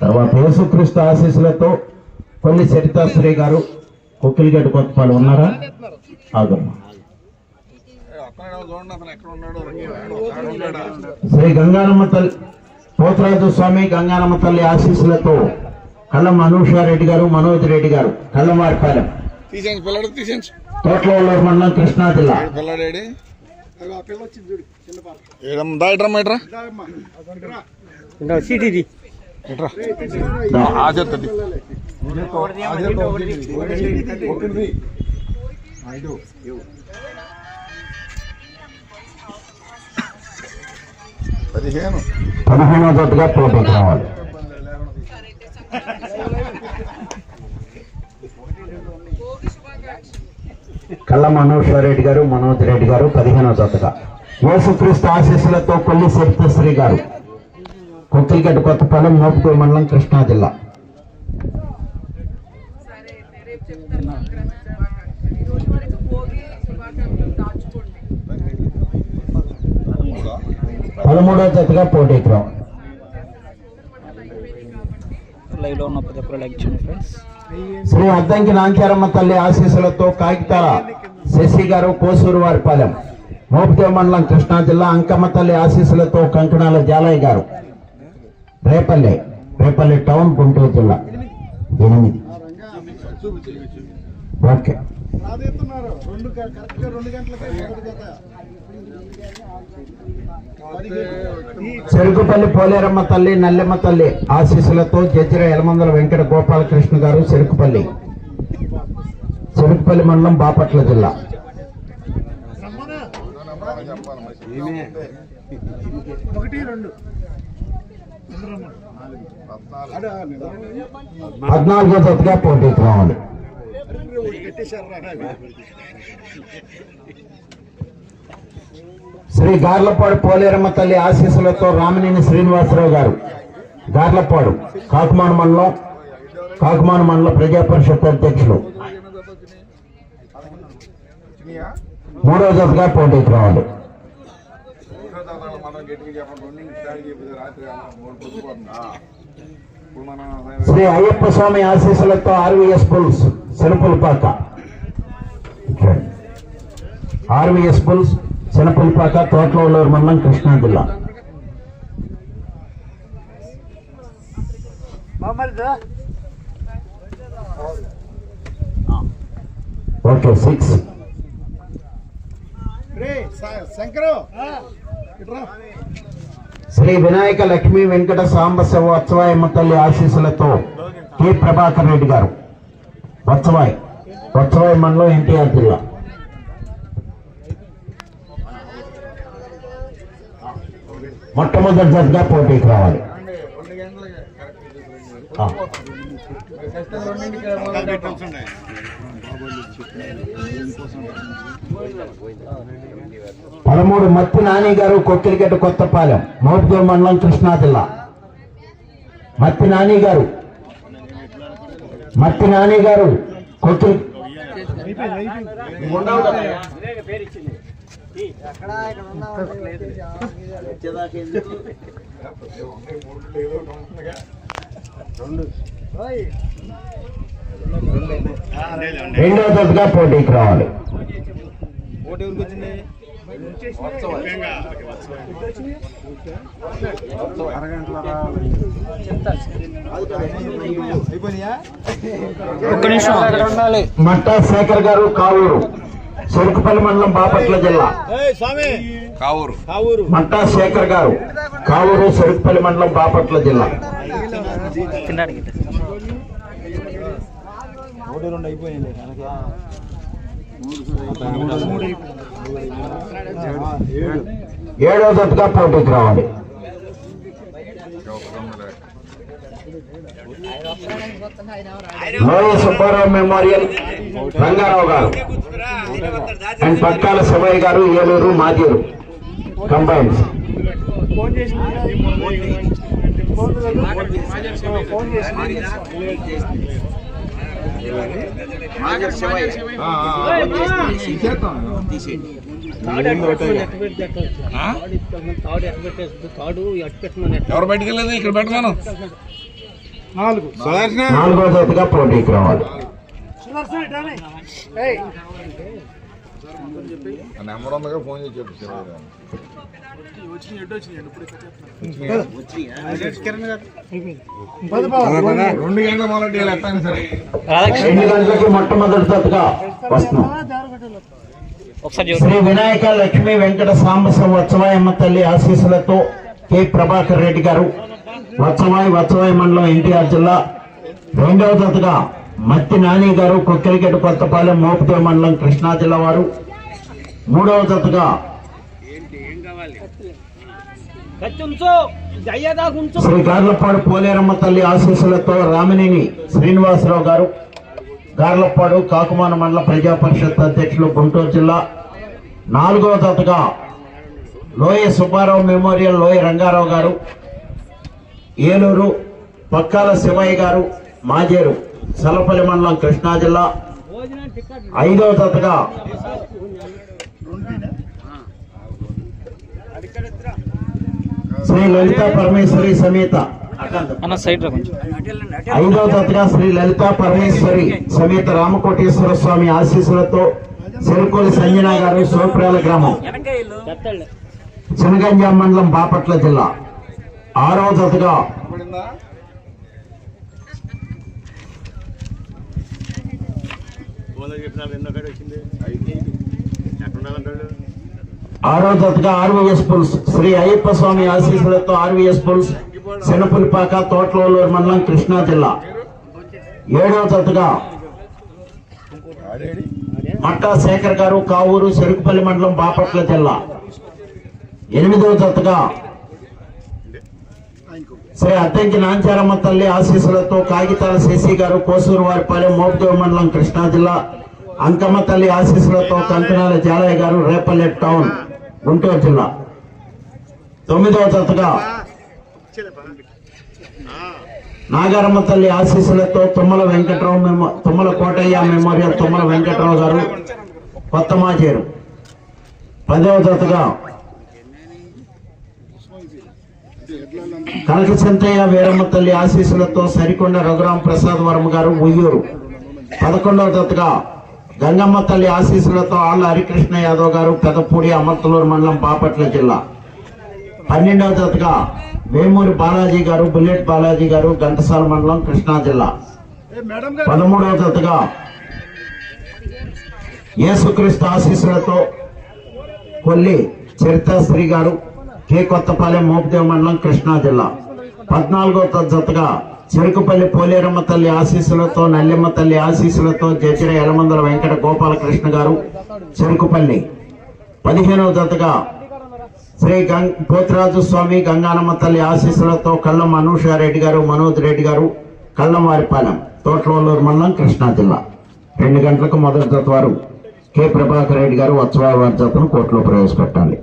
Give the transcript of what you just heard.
తర్వాత యేసుక్రీస్తు ఆశీస్సులతో కొల్లి సరితాశ్రీ గారు కుక్కిలిగడ్డ కొత్తపాలు ఉన్నారా? శ్రీ గంగానమ్మ తల్లి పోతరాజు స్వామి గంగానమ్మ తల్లి ఆశీస్సులతో కళ్ళం అనూషారెడ్డి గారు మనోజ్ రెడ్డి గారు కళ్ళంవారిపాలెం తీసేయండి పిల్లడు తీసేయండి తోటలూరు మండలం కృష్ణా జిల్లా పిల్లడేడి ఏడమ్మ దా ఇట్రమ్మ ఇట్రా ఇట్రా ఆ చెత్తది పదిహేను పదిహేనో జట్టుగా పోటీకి రావాలి కళ్ళం అనూశ్వరెడ్డి గారు మనోజ్ రెడ్డి గారు పదిహేనవ జతగా యేసుక్రీస్తు ఆశీస్సులతో కొల్లి సరితశ్రీ గారు. కొత్తలగడ్డ కొత్తపాలెం మోపుటూరు మండలం కృష్ణా జిల్లా. పదమూడవ జతగా చెప్తాను ఈ రోజు పోటీకి రావాలి లైవ్ ఉన్న ప్రతి ఒక్కరు లైక్ చేయండి ఫ్రెండ్స్. శ్రీ అద్దంకి నాంచారమ్మ తల్లి ఆశీస్సులతో కాగితాల శశి గారు కోసూరు వారిపాలెం మోపిదేవ మండలం కృష్ణా జిల్లా అంకమ్మ తల్లి ఆశీస్సులతో కంకణాల జాలయ్య గారు. రేపల్లె రేపల్లె టౌన్ గుంటూరు జిల్లా. ఎనిమిది. ఓకే. చెరుకుపల్లి పోలేరమ్మ తల్లి నల్లెమ్మ తల్లి ఆశీస్సులతో జజ్జిర యలమందల వెంకట గోపాలకృష్ణ గారు చెరుకుపల్లి. చెరుకుపల్లి మండలం బాపట్ల జిల్లా. పద్నాలుగో జతగా పోటీ కావాలి. శ్రీ గార్లపాడు పోలేరమ్మ తల్లి ఆశీస్సులతో రామినేని శ్రీనివాసరావు గారు. గార్లపాడు కాకుమాన మండలం కాకుమాన మండల ప్రజా పరిషత్ అధ్యక్షులు. మూడవ జతగా పోటీకి రావాలి. శ్రీ అయ్యప్ప స్వామి ఆశీస్సులతో RVS bulls Shanapulapaka RVS bulls Shanapulapaka Thotaluru మండలం కృష్ణా జిల్లా. ఓకే సిక్స్ శ్రీ వినాయక లక్ష్మీ వెంకట సాంబ శివ వత్సవాయమ్మ తల్లి ఆశీస్సులతో కె. ప్రభాకర్ రెడ్డి గారు. వత్సవాయ్ వత్సవాయ్ మండలం ఎన్టీఆర్ జిల్లా. మొట్టమొదటి జతగా పోటీకి రావాలి. పదమూడు మత్తి నాని గారు కొక్కిలిగడ్డ కొత్తపాలెం మోపుదూరు మండలం కృష్ణా జిల్లా. మత్తి నాని గారు. మత్తి నాని గారు కొక్కిలి రెండో దశగా పోటీకి రావాలి మట్టా శేఖర్ గారు కావూరు. చెరుకుపల్లి మండలం బాపట్ల జిల్లా. కావూరు. మట్టా శేఖర్ గారు కావూరు చెరుకుపల్లి మండలం బాపట్ల జిల్లా. ఏడో దశగా పోటీకి రావాలి. లోయ సుబ్బారావు మెమోరియల్ రంగారావు గారు. అండ్ పక్కాల శివయ్య గారు ఏలూరు మాజీరు కంబైన్స్? ఎవరు బయటికి ఇక్కడ పెట్టమను. నాలుగు. నాలుగో జతగా పోటీకి రావాలి. నెంబర్ ఉందిగా ఫోన్ చేసి చెప్పు. రెండు గంటల మొదటి వస్తున్నాం. శ్రీ వినాయక లక్ష్మీ వెంకట సాంబ వత్సవాయమ్మ తల్లి ఆశీస్సులతో కె. ప్రభాకర్ రెడ్డి గారు వత్సవాయి వత్సవాయి మండలం ఎన్టీఆర్ జిల్లా రెండవ జతగా మత్తి నాని గారు కొక్కిలిగడ్డ కొత్తపాలెం మోపుదేవ మండలం కృష్ణా జిల్లా వారు. మూడవ జతగా శ్రీ గార్లపాడు పోలేరమ్మ తల్లి ఆశీస్సులతో రామినేని శ్రీనివాసరావు గారు గార్లపాడు కాకుమాన మండల ప్రజా పరిషత్ అధ్యక్షులు గుంటూరు జిల్లా. నాలుగవ జతగా లోయ సుబ్బారావు మెమోరియల్ లోయ రంగారావు గారు ఏలూరు పక్కాల శివయ్య గారు మాజేరు. సలపల్లి మండలం కృష్ణా జిల్లా ఐదవ జతగా శ్రీ లలిత పరమేశ్వరి సమేత. ఐదవ జతగా శ్రీ లలిత పరమేశ్వరి సమేత రామకోటేశ్వర స్వామి ఆశీస్సులతో చెరుకోలి సంజన గారు సోప్రాల గ్రామం. చినగంజాం మండలం బాపట్ల జిల్లా. ఆరవ ఆరో జతగా ఆర్వీఎస్ పుల్స్. శ్రీ అయ్యప్ప స్వామి ఆశీస్సులతో ఆర్వీఎస్ పుల్స్. శనపులిపాక తోటలూరు మండలం కృష్ణా జిల్లా. ఏడవ ఆడేడి? మట్టా శేఖర్ గారు కావూరు చెరుకుపల్లి మండలం బాపట్ల జిల్లా. ఎనిమిదవ జతగా శ్రీ అద్దంకి నాంచారమ్మ తల్లి ఆశీస్సులతో కాగితాల శశి గారు కోసూరు వారిపాలెం మోపుదేవ మండలం కృష్ణా జిల్లా అంకమ్మ తల్లి ఆశీస్సులతో కంకణాల జాలయ్య గారు రేపల్లె టౌన్ గుంటూరు జిల్లా. తొమ్మిదవ జతగా నాగారమ్మ తల్లి ఆశీస్సులతో తుమ్మల వెంకట్రావు మెమో తుమ్మల కోటయ్య మెమోరియల్ తుమ్మల వెంకట్రావు గారు కొత్త మాచేరు పదవ జతగా కనక వీరమ్మ తల్లి ఆశీస్సులతో సరికొండ రఘురాం ప్రసాద్ వర్మ గారు ఉయ్యూరు పదకొండవ దత్తగా గంగమ్మ తల్లి ఆశీస్సులతో ఆళ్ళ హరికృష్ణ యాదవ్ గారు పెదపూడి అమర్తలూరు మండలం బాపట్ల జిల్లా. పన్నెండవ దత్తగా వేమూరి బాలాజీ గారు బుల్లెట్ బాలాజీ గారు ఘంటసాల మండలం కృష్ణా జిల్లా. పదమూడవ దత్తగా యేసుక్రీస్తు ఆశీస్సులతో కొల్లి చరితాశ్రీ గారు కె కొత్తపాలెం మోపుదేవ మండలం కృష్ణా జిల్లా. పద్నాలుగో జతగా చెరుకుపల్లి పోలేరమ్మ తల్లి ఆశీస్సులతో నల్లెమ్మ తల్లి ఆశీస్సులతో జడ్జిర యలమందల వెంకట గోపాలకృష్ణ గారు చెరుకుపల్లి. పదిహేనవ జతగా శ్రీ గం పోతిరాజు స్వామి గంగానమ్మ తల్లి ఆశీస్సులతో కళ్ళం అనూషారెడ్డి గారు మనోజ్ రెడ్డి గారు కళ్ళం వారిపాలెం తోటలూరు మండలం కృష్ణా జిల్లా. రెండు గంటలకు మొదటి జత వారు కె ప్రభాకర్ రెడ్డి గారు ఉత్సవ వారి జతను కోర్టులో ప్రవేశపెట్టాలి.